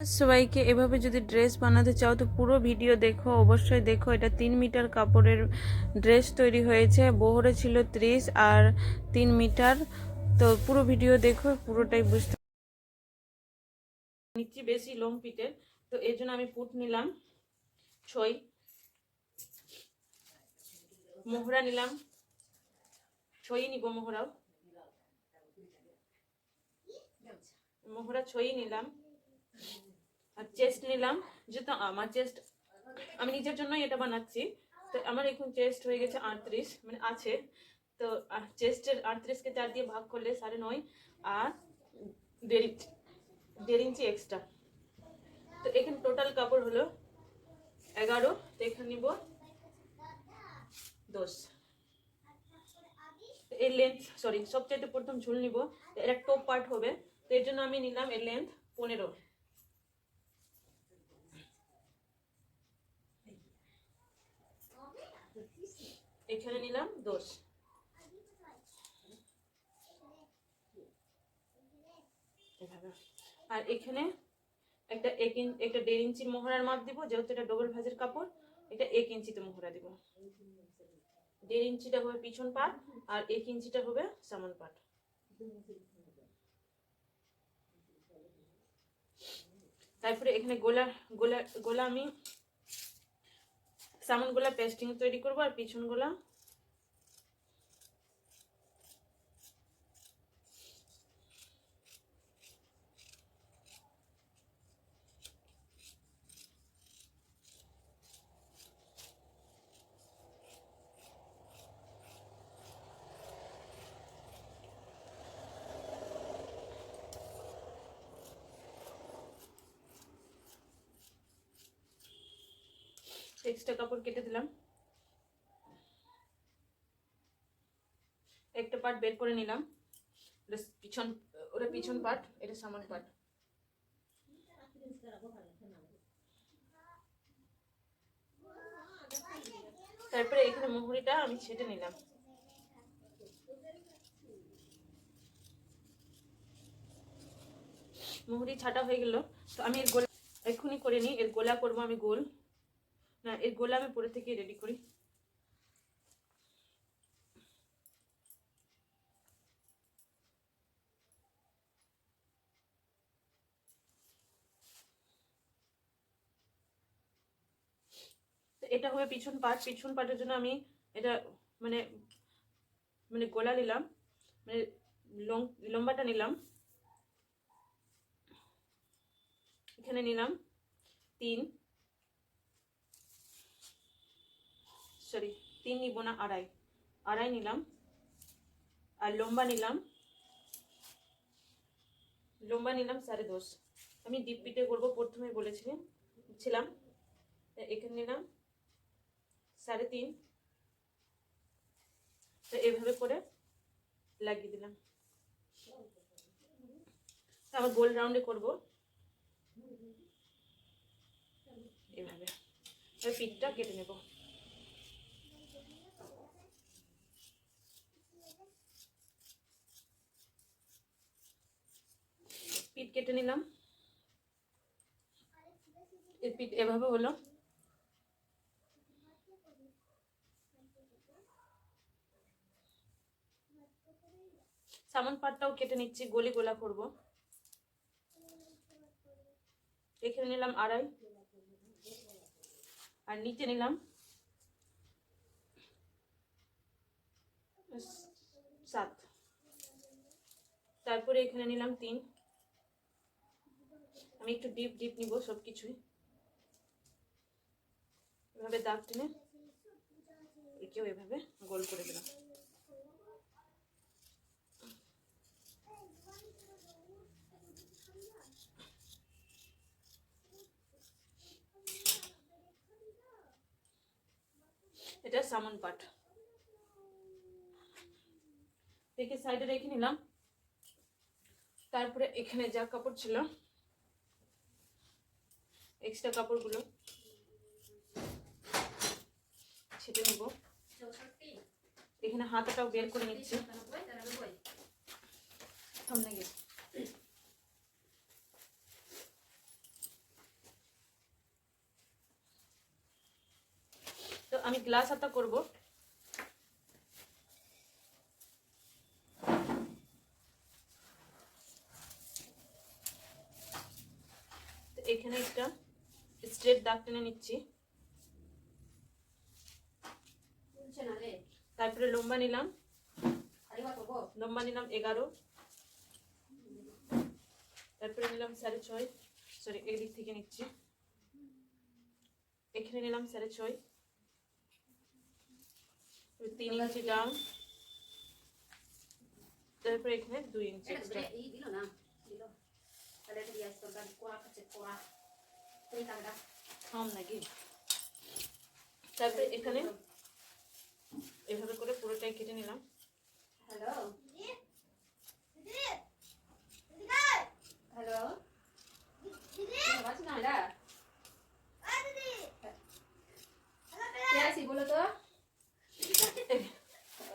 সবাইকে এভাবে যদি ড্রেস বানাতে চাও, তো পুরো ভিডিও দেখো, অবশ্যই দেখো। এটা তিন মিটার কাপড়ের ড্রেস তৈরি হয়েছে। বহরে ছিল ত্রিশ আর তিন মিটার। তো পুরো ভিডিও দেখো, পুরোটাই বুঝতে নিচ্ছি বেশি লং পিটের তো এর জন্য আমি পুট নিলাম ছই মোহরা নিলাম ছই নিব মোহরাও। মোহরা ছই নিলাম। আর চেস্ট নিলাম, যেহেতু আমার চেস্ট আমি নিজের জন্যই এটা বানাচ্ছি। তো আমার এখন চেস্ট হয়ে গেছে আটত্রিশ মানে আছে। তো চেস্টের আটত্রিশকে চার দিয়ে ভাগ করলে সাড়ে নয়, আর দেড় দেড় ইঞ্চি এক্সট্রা তো এখানে টোটাল কাপড় হলো এগারো, তো এখানে নিব দশ। এর লেন্থ সরি সবচাইতে প্রথম ঝুল নিব। এর টপ পার্ট হবে, তো এর জন্য আমি নিলাম এর লেন্থ পনেরো। এখানে নিলাম এভাবে। আর এখানে একটা এক ইঞ্চ একটা দেড় ইঞ্চির মোহরার মাপ দিব, যেহেতু এটা ডবল ভাজের কাপড়, এটা এক ইঞ্চিতে মোহরা দিব। দেড় ইঞ্চিটা হবে পিছন পাট আর এক ইঞ্চিটা হবে সামন পাট। তারপরে এখানে গোলা গোলা গোলা আমি সামন গোলা পেস্টিং তৈরি করব আর পিছন এক্সট্রা কাপড় কেটে দিলাম। একটা পার্ট বের করে নিলাম। ওটা পিছন ওটা পিছন পার্ট এটা সামন পার্ট তারপরে এখানে মুহুরিটা আমি ছেটে নিলাম। মুহুরি ছাটা হয়ে গেল। তো আমি এর গোলা এক্ষুনি করে নিই, এর গোলা করব আমি গোল। এর গোলা আমি পরে থেকে রেডি করি। এটা হবে পিছন পাট। পিছন পাটের জন্য আমি এটা মানে মানে গোলা নিলাম মানে লং, লম্বাটা নিলাম। এখানে নিলাম তিন। সরি, তিন নিব না, আড়াই। আড়াই নিলাম। আর লম্বা নিলাম। লম্বা নিলাম সাড়ে দশ। আমি ডিপ পিটে করব, প্রথমে বলেছিলাম ছিলাম। এখানে নিলাম। সাড়ে তিন। তো এভাবে করে লাগিয়ে দিলাম। আবার গোল রাউন্ডে করব। এভাবে। পিঠটা কেটে নেব। পিঠ কেটে নিলাম। এর পিঠ এভাবে হলো। সামন পাটটাও কেটে নিচ্ছি, গলি গোলা করব। এখানে নিলাম আড়াই। আর নিচে নিলাম সাত। তারপরে এখানে নিলাম তিন। আমি একটু ডিপ ডিপ নিব সব কিছুই এভাবে দাগ টেনে একেও এভাবে গোল করে দিলাম। এটা সামন পাট। দেখে সাইডে রেখে নিলাম। তারপরে এখানে যা কাপড় ছিল এক্সট্রা কাপড়গুলো। ছেটে নেব। এখানে হাতাটাও বের করে নিচ্ছি। সামনে গিয়ে। তো আমি গ্লাস হাতা করব। দাগ টেনে নিচ্ছি। তারপরে লম্বা নিলাম। লম্বা নিলাম এগারো। তারপরে নিলাম সাড়ে ছয়। সরি এদিক থেকে নিচ্ছি। এখানে নিলাম সাড়ে ছয়। তিন ইঞ্চি ডাউন তারপরে এখানে দুই ইঞ্চি এক্সট্রা কম নাকি? তারপরে এখানে এভাবে করে পুরোটাই কেটে নিলাম। হ্যালো? বলো তো?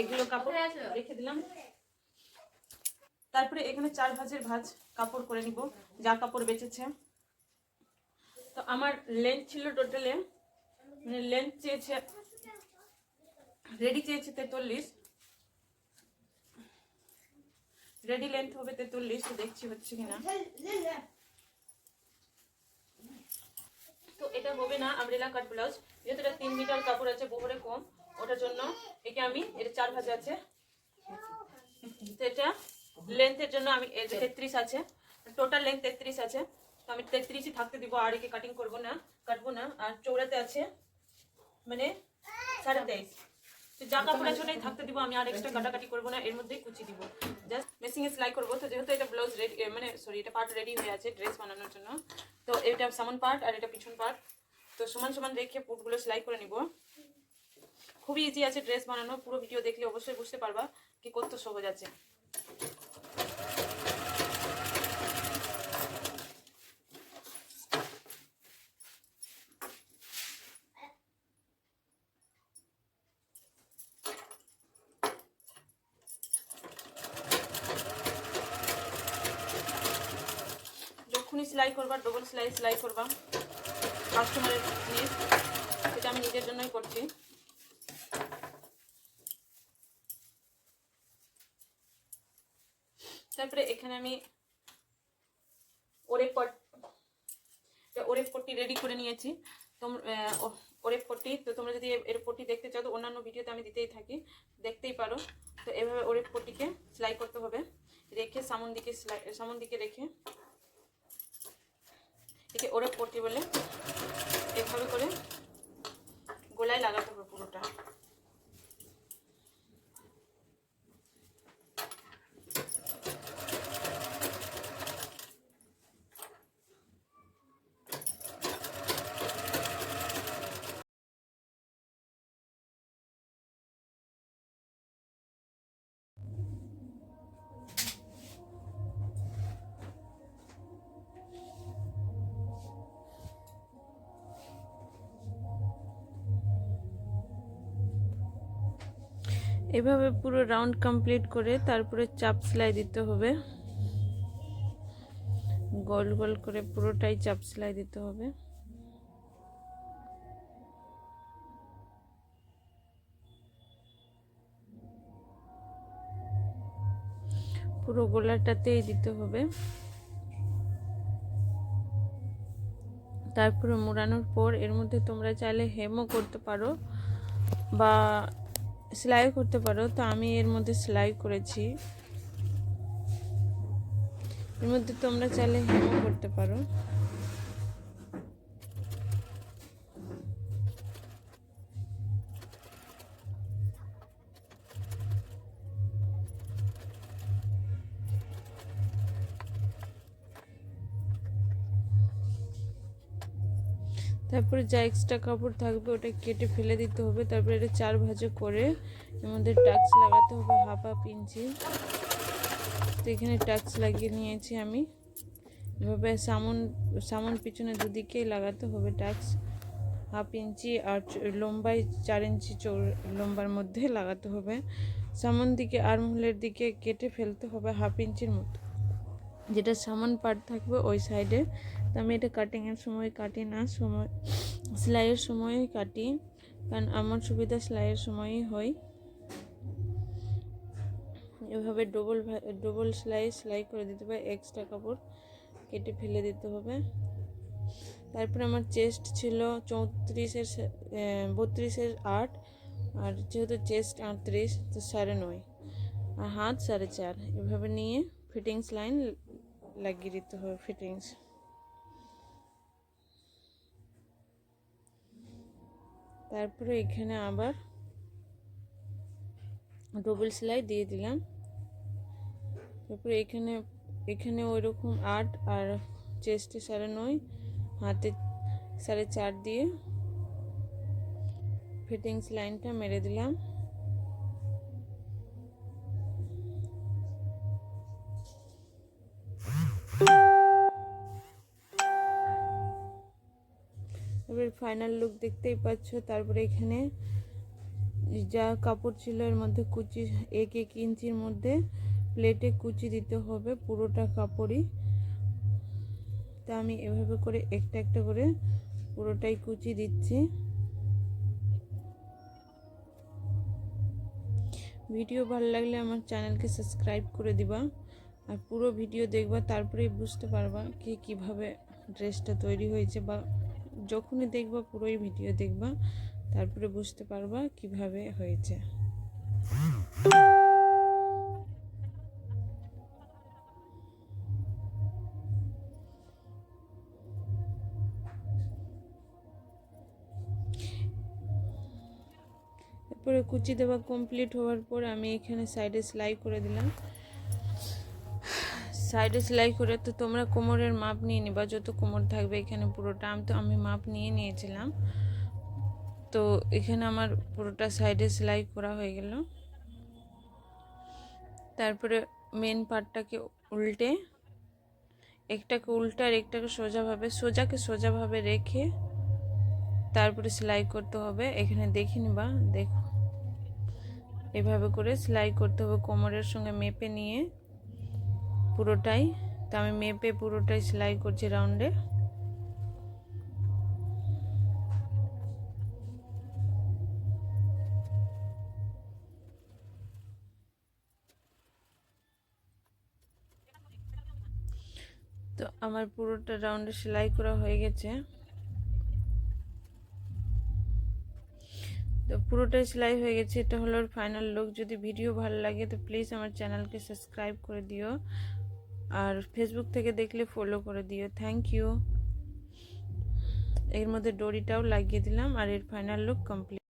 এগুলো কাপড় রেখে দিলাম। তারপরে এখানে চার ভাজের ভাজ কাপড় করে নিব। যা কাপড় বেঁচেছে। তো আমার লেন্থ ছিল টোটালে মানে লেন্থ চেয়েছে রেডি চেয়েছে তেতাল্লিশ। রেডি লেন্থ হবে তেতাল্লিশ দেখছি হচ্ছে কিনা। তো এটা হবে না আমরেলা কাট ব্লাউজ যেহেতু এটা তিন মিটার কাপড় আছে, বহরে কম, ওটার জন্য একে আমি এটা চার ভাঁজ আছে। তো এটা লেন্থের জন্য আমি তেত্রিশ আছে টোটাল লেন্থ তেত্রিশ আছে। তো আমি তেত্রিশই থাকতে দিব, আর একে কাটিং করব না, কাটবো না। আর চৌড়াতে আছে মানে সাড়ে তেইশ। তো যা কাপড় আছে ওটাই থাকতে দিব, আমি আর এক্সট্রা কাটাকাটি করব না, এর মধ্যেই কুচি দিব। জাস্ট মেশিনে সেলাই করব, তো যেহেতু এটা ব্লাউজ রেডি মানে সরি এটা পার্ট রেডি হয়ে আছে ড্রেস বানানোর জন্য, তো এটা সামন পার্ট আর এটা পিছন পার্ট তো সমান সমান রেখে পুটগুলো সেলাই করে নিব। খুবই ইজি আছে ড্রেস বানানো, পুরো ভিডিও দেখলে অবশ্যই বুঝতে পারবা কি কত সহজ আছে যখনই সেলাই করবা ডবল সেলাই সেলাই করবা। কাস্টমারের জিনিস এটা আমি নিজের জন্যই করছি। তারপরে এখানে আমি ওরে পট ওরেপ পট্টি রেডি করে নিয়েছি। ওরেপ পট্টি, তো তোমরা যদি এর পট্টি দেখতে চাও, তো অন্যান্য ভিডিওতে আমি দিতেই থাকি। দেখতেই পারো। তো এভাবে ওরেপ পট্টিকে সেলাই করতে হবে। রেখে সামন দিকে সেলাই সামন দিকে রেখে একে ওরা পড়তে বলে এভাবে করে গোলায় লাগাতে হবে পুরোটা। এভাবে পুরো রাউন্ড কমপ্লিট করে তারপরে চাপ সেলাই দিতে হবে। গোল গোল করে পুরোটাই চাপ সেলাই দিতে হবে। পুরো গোলাটাতেই দিতে হবে। তারপরে মোড়ানোর পর এর মধ্যে তোমরা চাইলে হেমও করতে পারো বা সেলাই করতে পারো, তো আমি এর মধ্যে সেলাই করেছি। এর মধ্যে তোমরা চাইলে হেমও করতে পারো। তারপরে যা এক্সট্রা কাপড় থাকবে ওটা কেটে ফেলে দিতে হবে। তারপরে এটা চার ভাঁজে করে এর মধ্যে টাক্স লাগাতে হবে হাফ হাফ ইঞ্চি তো এখানে টাক্স লাগিয়ে নিয়েছি আমি। এভাবে সামন সামন পিছনে দুদিকেই লাগাতে হবে টাক্স হাফ ইঞ্চি আর লম্বায় চার ইঞ্চি চৌ লম্বার মধ্যে লাগাতে হবে। সামন দিকে আর্মহোলের দিকে কেটে ফেলতে হবে হাফ ইঞ্চির মতো। যেটা সামন পার্ট থাকবে ওই সাইডে তো আমি এটা কাটিংয়ের সময় কাটি না, সময়, সেলাইয়ের সময় কাটি, কারণ আমার সুবিধা সেলাইয়ের সময়ই হয়। এভাবে ডবল ডবল সেলাই সেলাই করে দিতে হবে এক্সট্রা কাপড় কেটে ফেলে দিতে হবে। তারপরে আমার চেস্ট ছিল চৌত্রিশের বত্রিশের আট, আর যেহেতু চেস্ট আটত্রিশ, তো সাড়ে নয়। আর হাত সাড়ে চার। এভাবে নিয়ে ফিটিংস লাইন লাগিয়ে দিতে হবে ফিটিংস তারপরে এখানে আবার ডবল সেলাই দিয়ে দিলাম। তারপরে এখানে এখানে ওই রকম আট আর চেস্টে সাড়ে নয় হাতে সাড়ে চার দিয়ে। ফিটিংস লাইনটা মেরে দিলাম। ফাইনাল লুক দেখতেই পাচ্ছ। তারপরে এখানে যা কাপড় ছিল এর মধ্যে কুচি, এক এক ইঞ্চির মধ্যে প্লেটে কুচি দিতে হবে পুরোটা কাপড়ই। তা আমি এভাবে করে একটা একটা করে পুরোটাই কুচি দিচ্ছি। ভিডিও ভালো লাগলে আমার চ্যানেলকে সাবস্ক্রাইব করে দিবা আর পুরো ভিডিও দেখবা, তারপরেই বুঝতে পারবা কি কীভাবে ড্রেসটা তৈরি হয়েছে বা যখনই দেখবা, পুরোই ভিডিও দেখবা, তারপরে বুঝতে পারবা কীভাবে হয়েছে। তারপরে কুচি দেওয়া কমপ্লিট হওয়ার পর আমি এখানে সাইডে সেলাই করে দিলাম। সাইডে সেলাই করে তো তোমরা কোমরের মাপ নিয়ে নিবা, যত কোমর থাকবে এখানে পুরোটা। আমি তো, আমি মাপ নিয়ে নিয়েছিলাম। তো এখানে আমার পুরোটা সাইডে সেলাই করা হয়ে গেল। তারপরে মেন পার্টটাকে উল্টে, একটাকে উল্টে আর একটাকে সোজাভাবে, সোজাকে সোজাভাবে রেখে তারপরে সেলাই করতে হবে। এখানে দেখে নিবা, দেখো। এভাবে করে সেলাই করতে হবে কোমরের সঙ্গে মেপে নিয়ে। পুরোটাই। তো আমি মেপে পুরোটাই সেলাই করছি রাউন্ডে। তো আমার পুরোটা রাউন্ডে সেলাই করা হয়ে গেছে। তো পুরোটাই সেলাই হয়ে গেছে। এটা হলো ফাইনাল লুক যদি ভিডিও ভালো লাগে, তো প্লিজ আমার চ্যানেলকে সাবস্ক্রাইব করে দিও। আর ফেসবুক থেকে দেখলে ফলো করে দিও। থ্যাংক ইউ এর মধ্যে ডরিটাও লাগিয়ে দিলাম আর এর ফাইনাল লুক কমপ্লিট